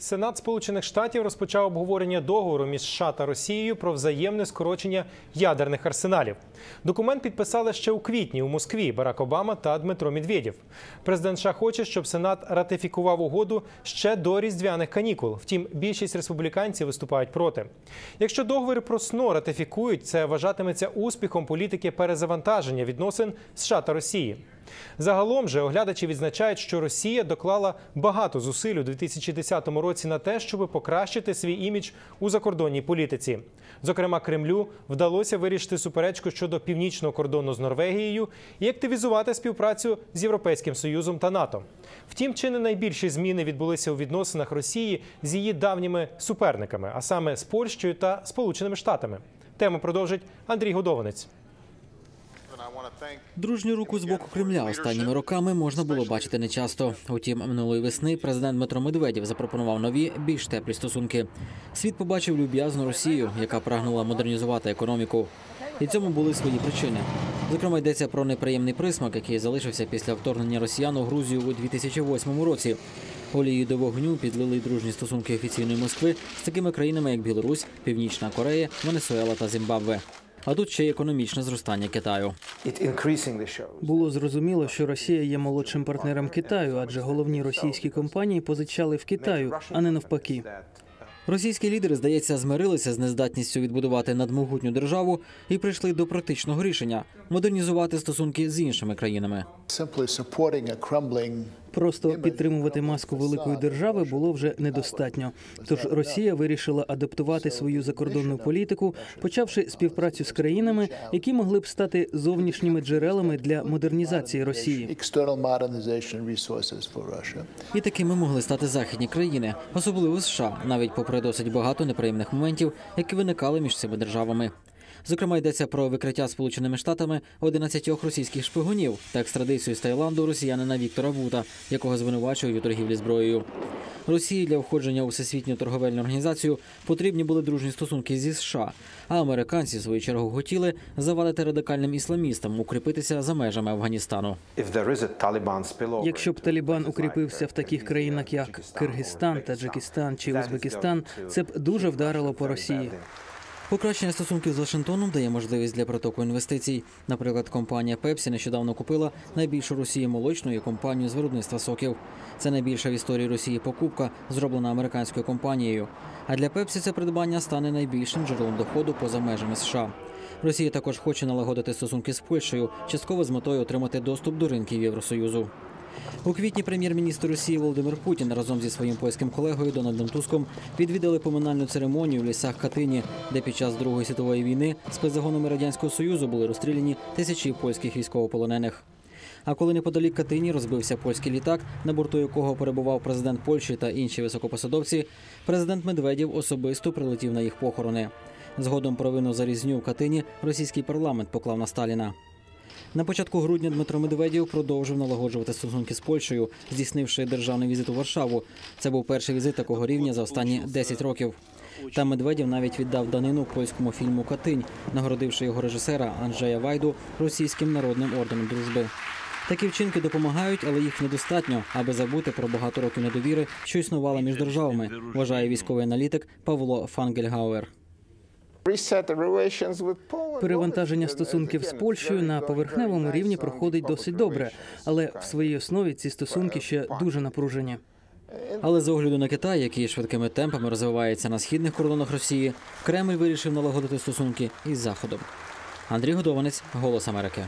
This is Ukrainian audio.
Сенат Сполучених Штатів розпочав обговорення договору між США та Росією про взаємне скорочення ядерних арсеналів. Документ підписали ще у квітні у Москві Барак Обама та Дмитро Медведєв. Президент США хоче, щоб Сенат ратифікував угоду ще до різдвяних канікул. Втім, більшість республіканців виступають проти. Якщо договір про СНО ратифікують, це вважатиметься успіхом політики перезавантаження відносин США та Росії. Загалом же оглядачі відзначають, що Росія доклала багато зусиль у 2010 році на те, щоб покращити свій імідж у закордонній політиці. Зокрема, Кремлю вдалося вирішити суперечку щодо північного кордону з Норвегією і активізувати співпрацю з Європейським Союзом та НАТО. Втім, чи не найбільші зміни відбулися у відносинах Росії з її давніми суперниками, а саме з Польщею та Сполученими Штатами. Тему продовжить Андрій Годованець. Дружню руку з боку Кремля останніми роками можна було бачити нечасто. Утім, минулої весни президент Дмитро Медведєв запропонував нові, більш теплі стосунки. Світ побачив люб'язну Росію, яка прагнула модернізувати економіку. І цьому були свої причини. Зокрема, йдеться про неприємний присмак, який залишився після вторгнення росіян у Грузію у 2008 році. Олії до вогню підлили дружні стосунки офіційної Москви з такими країнами, як Білорусь, Північна Корея, Венесуела та Зімбабве. А тут ще й економічне зростання Китаю. Було зрозуміло, що Росія є молодшим партнером Китаю, адже головні російські компанії позичали в Китаю, а не навпаки. Російські лідери, здається, змирилися з нездатністю відбудувати надмогутню державу і прийшли до практичного рішення модернізувати стосунки з іншими країнами. Просто підтримувати маску великої держави було вже недостатньо. Тож Росія вирішила адаптувати свою закордонну політику, почавши співпрацю з країнами, які могли б стати зовнішніми джерелами для модернізації Росії. І такими могли стати західні країни, особливо США, навіть попри досить багато неприємних моментів, які виникали між цими державами. Зокрема, йдеться про викриття Сполученими Штатами 11 російських шпигунів та екстрадицію з Таїланду росіянина Віктора Бута, якого звинувачують у торгівлі зброєю. Росії для входження у всесвітню торговельну організацію потрібні були дружні стосунки зі США. А американці в свою чергу хотіли завадити радикальним ісламістам укріпитися за межами Афганістану. Якщо б Талібан укріпився в таких країнах, як Киргизстан, Таджикистан чи Узбекистан, це б дуже вдарило по Росії. Покращення стосунків з Вашингтоном дає можливість для протоку інвестицій. Наприклад, компанія Пепсі нещодавно купила найбільшу Росії молочну компанію з виробництва соків. Це найбільша в історії Росії покупка, зроблена американською компанією. А для Пепсі це придбання стане найбільшим джерелом доходу поза межами США. Росія також хоче налагодити стосунки з Польщею, частково з метою отримати доступ до ринків Євросоюзу. У квітні прем'єр-міністр Росії Володимир Путін разом зі своїм польським колегою Дональдом Туском відвідали поминальну церемонію в лісах Катині, де під час Другої світової війни спецзагонами радянського союзу були розстріляні тисячі польських військовополонених. А коли неподалік Катині розбився польський літак, на борту якого перебував президент Польщі та інші високопосадовці, президент Медведєв особисто прилетів на їх похорони. Згодом провину за різню в Катині російський парламент поклав на Сталіна. На початку грудня Дмитро Медведєв продовжив налагоджувати стосунки з Польщею, здійснивши державний візит у Варшаву. Це був перший візит такого рівня за останні 10 років. Там Медведєв навіть віддав данину польському фільму Катинь, нагородивши його режисера Анджея Вайду російським народним орденом дружби. Такі вчинки допомагають, але їх недостатньо, аби забути про багато років недовіри, що існувала між державами, вважає військовий аналітик Павло Фангельгауер. Перевантаження стосунків з Польщею на поверхневому рівні проходить досить добре, але в своїй основі ці стосунки ще дуже напружені. Але з огляду на Китай, який швидкими темпами розвивається на східних кордонах Росії, Кремль вирішив налагодити стосунки із Заходом. Андрій Годованець, Голос Америки.